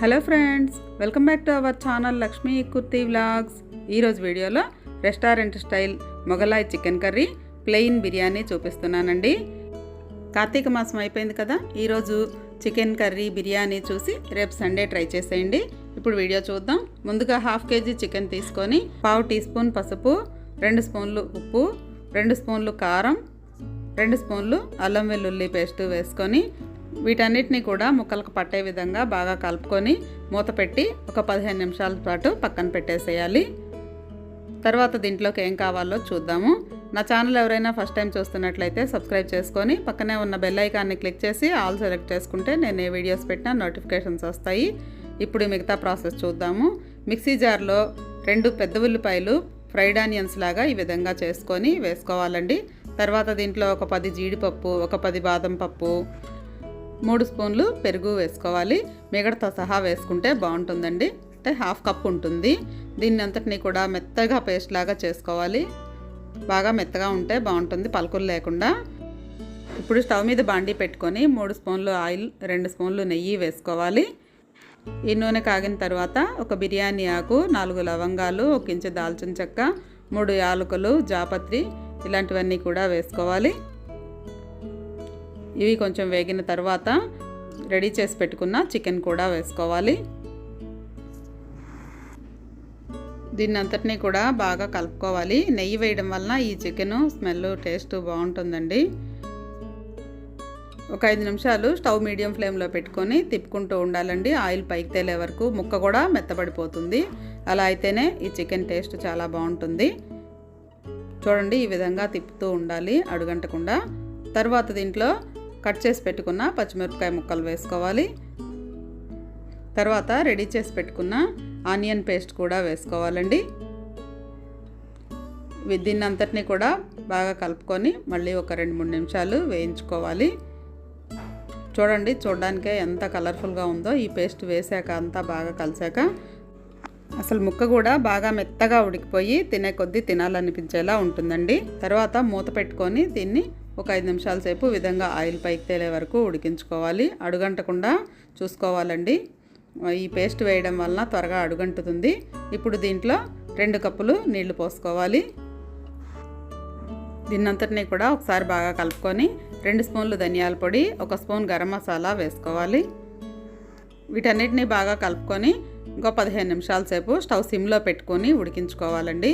Hello friends welcome back to our channel Lakshmi Kurti vlogs. ఈరోజు వీడియోలో restaurant style Mughlai chicken curry plain biryani చూపిస్తున్నానండి. కార్తీక మాసం అయిపోయింది కదా ఈరోజు చికెన్ కర్రీ బిర్యానీ చూసి రేపు సండే ట్రై చేసేయండి. ఇప్పుడు వీడియో చూద్దాం. ముందుగా హాఫ్ కేజీ చికెన్ తీసుకొని పావు టీ స్పూన్ పసుపు రెండు స్పూన్లు ఉప్పు రెండు స్పూన్లు కారం రెండు స్పూన్లు అల్లం వెల్లుల్లి పేస్ట్ వేసుకొని వీటన్నిటిని కూడా ముక్కలకు పట్టే విధంగా బాగా కలుపుకొని మూత పెట్టి ఒక పదిహేను నిమిషాల పాటు పక్కన పెట్టేసేయాలి. తర్వాత దీంట్లోకి ఏం కావాలో చూద్దాము. నా ఛానల్ ఎవరైనా ఫస్ట్ టైం చూస్తున్నట్లయితే సబ్స్క్రైబ్ చేసుకొని పక్కనే ఉన్న బెల్ ఐకాన్ని క్లిక్ చేసి ఆల్ సెలెక్ట్ చేసుకుంటే నేను ఏ వీడియోస్ పెట్టినా నోటిఫికేషన్స్ వస్తాయి. ఇప్పుడు మిగతా ప్రాసెస్ చూద్దాము. మిక్సీ జార్లో రెండు పెద్ద ఉల్లిపాయలు ఫ్రైడ్ ఆనియన్స్ లాగా ఈ విధంగా చేసుకొని వేసుకోవాలండి. తర్వాత దీంట్లో ఒక పది జీడిపప్పు ఒక పది బాదం పప్పు మూడు స్పూన్లు పెరుగు వేసుకోవాలి. మిగడతో సహా వేసుకుంటే బాగుంటుందండి. అంటే హాఫ్ కప్ ఉంటుంది. దీన్ని అంతటిని కూడా మెత్తగా పేస్ట్ లాగా చేసుకోవాలి. బాగా మెత్తగా ఉంటే బాగుంటుంది పలుకులు లేకుండా. ఇప్పుడు స్టవ్ మీద బాండీ పెట్టుకొని మూడు స్పూన్లు ఆయిల్ రెండు స్పూన్లు నెయ్యి వేసుకోవాలి. ఈ నూనె కాగిన తర్వాత ఒక బిర్యానీ ఆకు నాలుగు లవంగాలు ఒక ఇంచు దాల్చిన చెక్క మూడు యాలకులు జాపత్రి ఇలాంటివన్నీ కూడా వేసుకోవాలి. ఇవి కొంచెం వేగిన తర్వాత రెడీ చేసి పెట్టుకున్న చికెన్ కూడా వేసుకోవాలి. దీన్ని అంతటినీ కూడా బాగా కలుపుకోవాలి. నెయ్యి వేయడం వలన ఈ చికెన్ స్మెల్ టేస్ట్ బాగుంటుందండి. ఒక ఐదు నిమిషాలు స్టవ్ మీడియం ఫ్లేమ్లో పెట్టుకొని తిప్పుకుంటూ ఉండాలండి. ఆయిల్ పైకి తేలే వరకు ముక్క కూడా మెత్తబడిపోతుంది. అలా అయితేనే ఈ చికెన్ టేస్ట్ చాలా బాగుంటుంది. చూడండి ఈ విధంగా తిప్పుతూ ఉండాలి అడుగంటకుండా. తర్వాత దీంట్లో కట్ చేసి పెట్టుకున్న పచ్చిమిరపకాయ ముక్కలు వేసుకోవాలి. తర్వాత రెడీ చేసి పెట్టుకున్న ఆనియన్ పేస్ట్ కూడా వేసుకోవాలండి. దీన్ని అంతటిని కూడా బాగా కలుపుకొని మళ్ళీ ఒక రెండు మూడు నిమిషాలు వేయించుకోవాలి. చూడండి చూడడానికే ఎంత కలర్ఫుల్గా ఉందో ఈ పేస్ట్ వేసాక అంతా బాగా కలిసాక. అసలు ముక్క కూడా బాగా మెత్తగా ఉడికిపోయి తినే కొద్దీ తినాలనిపించేలా ఉంటుందండి. తర్వాత మూత పెట్టుకొని దీన్ని ఒక ఐదు నిమిషాల సేపు విధంగా ఆయిల్ పైకి తేలే వరకు ఉడికించుకోవాలి. అడుగంటకుండా చూసుకోవాలండి. ఈ పేస్ట్ వేయడం వలన త్వరగా అడుగంటుతుంది. ఇప్పుడు దీంట్లో రెండు కప్పులు నీళ్ళు పోసుకోవాలి. దీన్నంతటినీ కూడా ఒకసారి బాగా కలుపుకొని రెండు స్పూన్లు ధనియాల పొడి ఒక స్పూన్ గరం మసాలా వేసుకోవాలి. వీటన్నిటిని బాగా కలుపుకొని ఇంకో పదిహేను నిమిషాల సేపు స్టవ్ సిమ్లో పెట్టుకొని ఉడికించుకోవాలండి.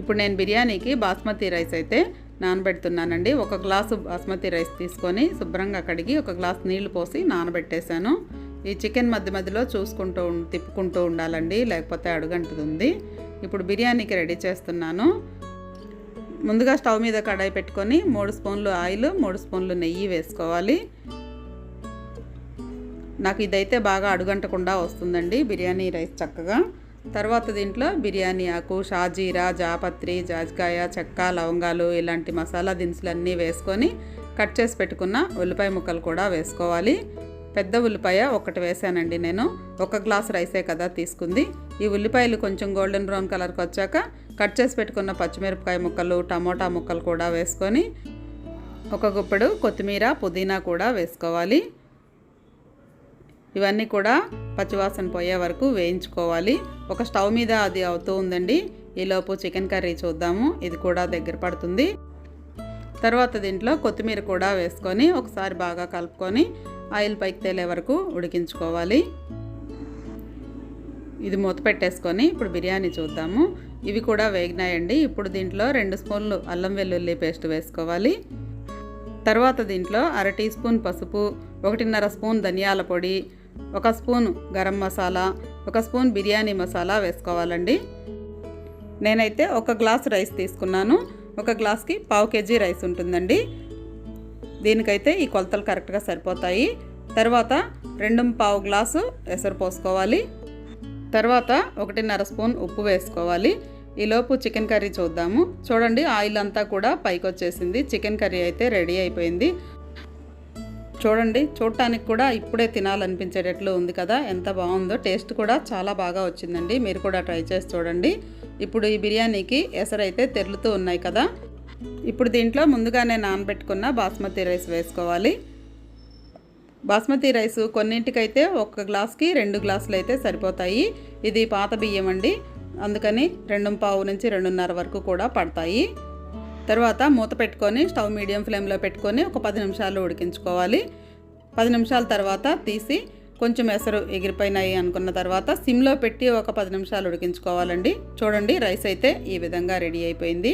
ఇప్పుడు నేను బిర్యానీకి బాస్మతి రైస్ అయితే నానబెడుతున్నానండి. ఒక గ్లాసు బాస్మతి రైస్ తీసుకొని శుభ్రంగా కడిగి ఒక గ్లాస్ నీళ్ళు పోసి నానబెట్టేశాను. ఈ చికెన్ మధ్య మధ్యలో చూసుకుంటూ తిప్పుకుంటూ ఉండాలండి లేకపోతే అడుగంటుతుంది. ఇప్పుడు బిర్యానీకి రెడీ చేస్తున్నాను. ముందుగా స్టవ్ మీద కడాయి పెట్టుకొని మూడు స్పూన్లు ఆయిల్ మూడు స్పూన్లు నెయ్యి వేసుకోవాలి. నాకు ఇదైతే బాగా అడుగంటకుండా వస్తుందండి బిర్యానీ రైస్ చక్కగా. తర్వాత దీంట్లో బిర్యానీ ఆకు షాజీరా జాపత్రి జాజికాయ చెక్క లవంగాలు ఇలాంటి మసాలా దినుసులన్నీ వేసుకొని కట్ చేసి పెట్టుకున్న ఉల్లిపాయ ముక్కలు కూడా వేసుకోవాలి. పెద్ద ఉల్లిపాయ ఒకటి వేసానండి నేను. ఒక గ్లాస్ రైసే కదా తీసుకుంది. ఈ ఉల్లిపాయలు కొంచెం గోల్డెన్ బ్రౌన్ కలర్కి వచ్చాక కట్ చేసి పెట్టుకున్న పచ్చిమిరపకాయ ముక్కలు టమోటా ముక్కలు కూడా వేసుకొని ఒక గుప్పడు కొత్తిమీర పుదీనా కూడా వేసుకోవాలి. ఇవన్నీ కూడా పచ్చివాసన పోయే వరకు వేయించుకోవాలి. ఒక స్టవ్ మీద అది అవుతూ ఉందండి. ఈలోపు చికెన్ కర్రీ చూద్దాము. ఇది కూడా దగ్గర పడుతుంది. తర్వాత దీంట్లో కొత్తిమీర కూడా వేసుకొని ఒకసారి బాగా కలుపుకొని ఆయిల్ పైకి తేలే వరకు ఉడికించుకోవాలి. ఇది మూత పెట్టేసుకొని ఇప్పుడు బిర్యానీ చూద్దాము. ఇవి కూడా వేగినాయండి. ఇప్పుడు దీంట్లో రెండు స్పూన్లు అల్లం వెల్లుల్లి పేస్ట్ వేసుకోవాలి. తర్వాత దీంట్లో అర టీ స్పూన్ పసుపు ఒకటిన్నర స్పూన్ ధనియాల పొడి ఒక స్పూన్ గరం మసాలా ఒక స్పూన్ బిర్యానీ మసాలా వేసుకోవాలండి. నేనైతే ఒక గ్లాస్ రైస్ తీసుకున్నాను. ఒక గ్లాస్కి పావు కేజీ రైస్ ఉంటుందండి. దీనికైతే ఈ కొలతలు కరెక్ట్గా సరిపోతాయి. తర్వాత రెండు పావు గ్లాసు ఎసరు పోసుకోవాలి. తర్వాత ఒకటిన్నర స్పూన్ ఉప్పు వేసుకోవాలి. ఈలోపు చికెన్ కర్రీ చూద్దాము. చూడండి ఆయిల్ అంతా కూడా పైకి వచ్చేసింది చికెన్ కర్రీ అయితే రెడీ అయిపోయింది. చూడండి చూడటానికి కూడా ఇప్పుడే తినాలనిపించేటట్లు ఉంది కదా. ఎంత బాగుందో టేస్ట్ కూడా చాలా బాగా వచ్చిందండి. మీరు కూడా ట్రై చేసి చూడండి. ఇప్పుడు ఈ బిర్యానీకి ఎసరైతే తెరులుతూ ఉన్నాయి కదా. ఇప్పుడు దీంట్లో ముందుగానే నానబెట్టుకున్న బాస్మతి రైస్ వేసుకోవాలి. బాస్మతి రైస్ కొన్నింటికైతే ఒక గ్లాస్కి రెండు గ్లాసులు అయితే సరిపోతాయి. ఇది పాత బియ్యం అండి. అందుకని రెండు పావు నుంచి రెండున్నర వరకు కూడా పడతాయి. తర్వాత మూత పెట్టుకొని స్టవ్ మీడియం ఫ్లేమ్లో పెట్టుకొని ఒక పది నిమిషాలు ఉడికించుకోవాలి. పది నిమిషాల తర్వాత తీసి కొంచెం ఎసరు ఎగిరిపోయినాయి అనుకున్న తర్వాత సిమ్లో పెట్టి ఒక పది నిమిషాలు ఉడికించుకోవాలండి. చూడండి రైస్ అయితే ఈ విధంగా రెడీ అయిపోయింది.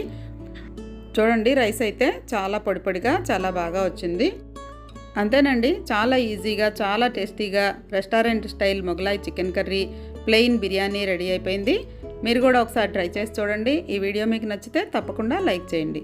చూడండి రైస్ అయితే చాలా పొడిపొడిగా చాలా బాగా వచ్చింది. అంతేనండి చాలా ఈజీగా చాలా టేస్టీగా restaurant style Mughlai chicken curry plain biryani ready అయిపోయింది. మీరు కూడా ఒకసారి ట్రై చేసి చూడండి. ఈ వీడియో మీకు నచ్చితే తప్పకుండా లైక్ చేయండి.